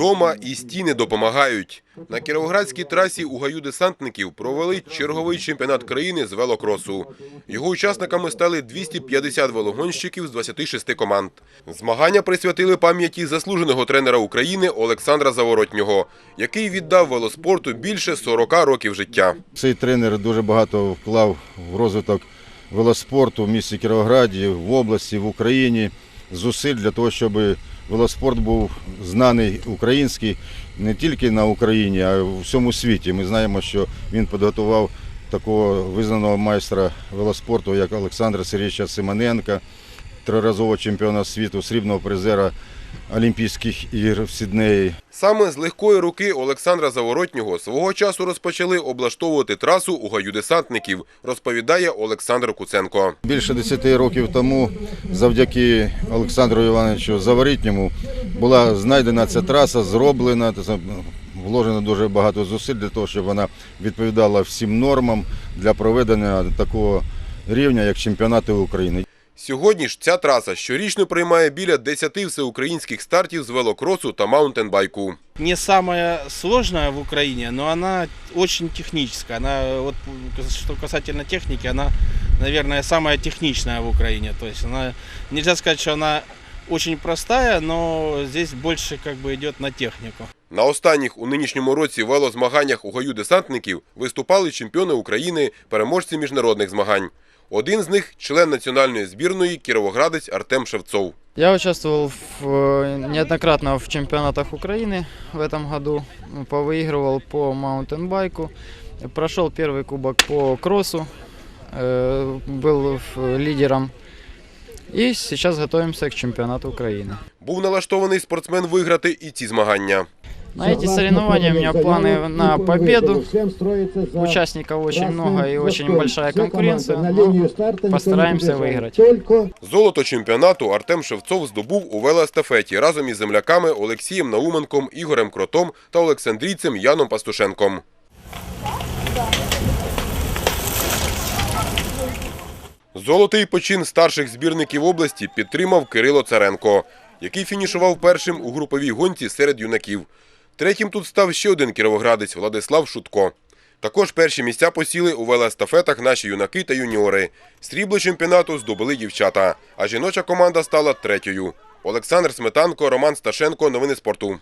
Вдома і стіни допомагають. На кіровоградській трасі у гаю десантників провели черговий чемпіонат країни з велокросу. Його учасниками стали 250 велогонщиків з 26 команд. Змагання присвятили пам'яті заслуженого тренера України Олександра Заворотнього, який віддав велоспорту більше 40 років життя. Цей тренер дуже багато вклав в розвиток велоспорту в місті Кіровограді, в області, в Україні. Зусиль для того, щоб велоспорт був знаний український не тільки на Україні, а й у всьому світі. Ми знаємо, що він підготував такого визнаного майстра велоспорту, як Олександра Сергійовича Симоненка, триразового чемпіона світу, срібного призера Олімпійських ігор в Сіднеї. Саме з легкої руки Олександра Заворотнього свого часу розпочали облаштовувати трасу у гаю десантників, розповідає Олександр Куценко. Більше 10 років тому, завдяки Олександру Івановичу Заворітньому, була знайдена ця траса, зроблена, вложено дуже багато зусиль для того, щоб вона відповідала всім нормам для проведення такого рівня, як чемпіонати України. Сьогодні ж ця траса щорічно приймає біля 10 всеукраїнських стартів з велокросу та маунтенбайку. не самая сложная в Украине, но она очень техническая. Она, вот, что касательно техники, она, наверное, самая техничная в Украине. То есть она, нельзя сказать, что она очень простая, но здесь больше как бы идет на технику. На останніх у нинішньому році велозмаганнях у гаю десантників виступали чемпіони України, переможці міжнародних змагань. Один з них член національної збірної кіровоградець Артем Шевцов. Я участвовал в, э, неоднократно в чемпионатах Украины в этом году. Ну, Повыигрывал по маунтенбайку. Прошел первый кубок по кроссу. э, Был в- лидером. И сейчас готовимся к чемпионату Украины. Був налаштований спортсмен виграти і ці змагання. На эти соревнования у меня планы на победу. Участников очень много и очень большая конкуренция. но постараемся выиграть. Золото чемпіонату Артем Шевцов здобув у велоестафеті разом із земляками Олексієм Науменком, Ігорем Кротом та олександрійцем Яном Пастушенком. Золотий почин старших збірників області підтримав Кирило Царенко, який фінішував першим у груповій гонці серед юнаків. Третім тут став ще один кіровоградець Владислав Шутко. Також перші місця посіли у велоестафетах наші юнаки та юніори. Срібло чемпіонату здобули дівчата, а жіноча команда стала третьою. Олександр Сметанко, Роман Сташенко. Новини спорту.